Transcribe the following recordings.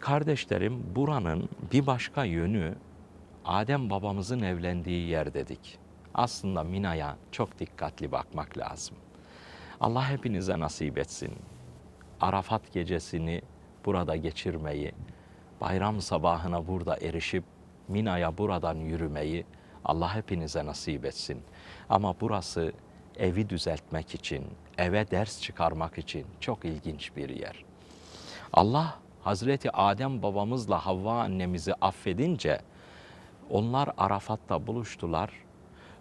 Kardeşlerim buranın bir başka yönü Adem babamızın evlendiği yer dedik. Aslında Mina'ya çok dikkatli bakmak lazım. Allah hepinize nasip etsin. Arafat gecesini burada geçirmeyi, bayram sabahına burada erişip Mina'ya buradan yürümeyi Allah hepinize nasip etsin. Ama burası evi düzeltmek için, eve ders çıkarmak için çok ilginç bir yer. Allah Hazreti Adem babamızla Havva annemizi affedince onlar Arafat'ta buluştular.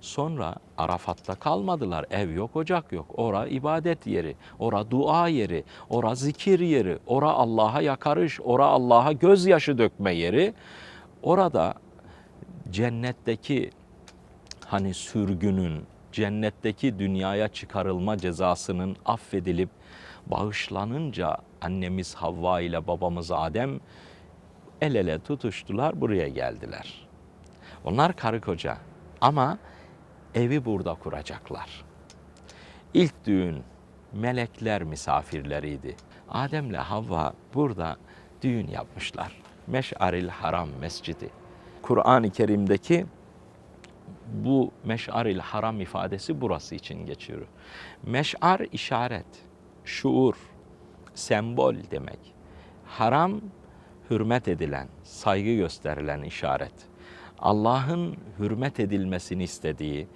Sonra Arafat'ta kalmadılar. Ev yok, ocak yok. Ora ibadet yeri, ora dua yeri, ora zikir yeri, ora Allah'a yakarış, ora Allah'a gözyaşı dökme yeri. Orada cennetteki hani sürgünün, cennetteki dünyaya çıkarılma cezasının affedilip bağışlanınca annemiz Havva ile babamız Adem el ele tutuştular buraya geldiler. Onlar karı koca ama evi burada kuracaklar. İlk düğün melekler misafirleriydi. Adem'le Havva burada düğün yapmışlar. Meş'aril Haram Mescidi. Kur'an-ı Kerim'deki bu meş'aril haram ifadesi burası için geçiyor. Meş'ar işaret, şuur, sembol demek. Haram hürmet edilen, saygı gösterilen işaret. Allah'ın hürmet edilmesini istediği,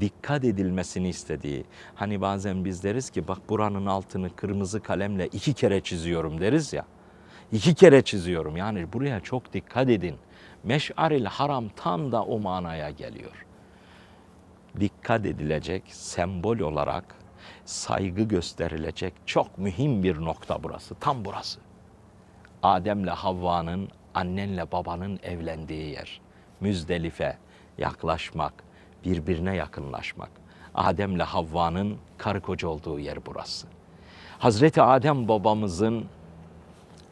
dikkat edilmesini istediği. Hani bazen biz deriz ki bak buranın altını kırmızı kalemle iki kere çiziyorum deriz ya. İki kere çiziyorum yani buraya çok dikkat edin. Meş'aril haram tam da o manaya geliyor dikkat edilecek, sembol olarak saygı gösterilecek çok mühim bir nokta burası. Tam burası. Adem'le Havva'nın, annenle babanın evlendiği yer. Müzdelife, yaklaşmak, birbirine yakınlaşmak. Adem'le Havva'nın karı koca olduğu yer burası. Hazreti Adem babamızın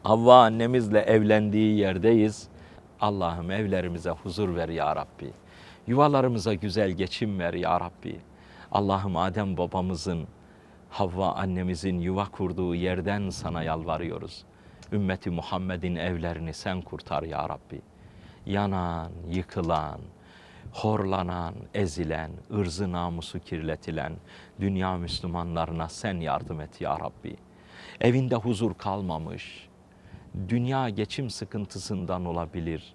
Havva annemizle evlendiği yerdeyiz. Allah'ım evlerimize huzur ver ya Rabbi. Yuvalarımıza güzel geçim ver ya Rabbi. Allah'ım Adem babamızın, Havva annemizin yuva kurduğu yerden sana yalvarıyoruz. Ümmeti Muhammed'in evlerini sen kurtar ya Rabbi. Yanan, yıkılan, horlanan, ezilen, ırzı namusu kirletilen dünya Müslümanlarına sen yardım et ya Rabbi. Evinde huzur kalmamış, dünya geçim sıkıntısından olabilir.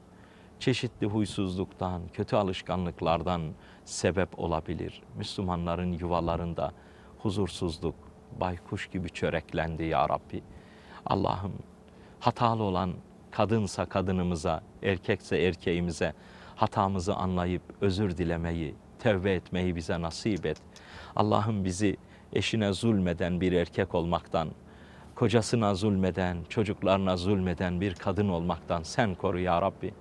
Çeşitli huysuzluktan, kötü alışkanlıklardan sebep olabilir. Müslümanların yuvalarında huzursuzluk, baykuş gibi çöreklendi ya Rabbi. Allah'ım hatalı olan kadınsa kadınımıza, erkekse erkeğimize hatamızı anlayıp özür dilemeyi, tevbe etmeyi bize nasip et. Allah'ım bizi eşine zulmeden bir erkek olmaktan, kocasına zulmeden, çocuklarına zulmeden bir kadın olmaktan sen koru ya Rabbi.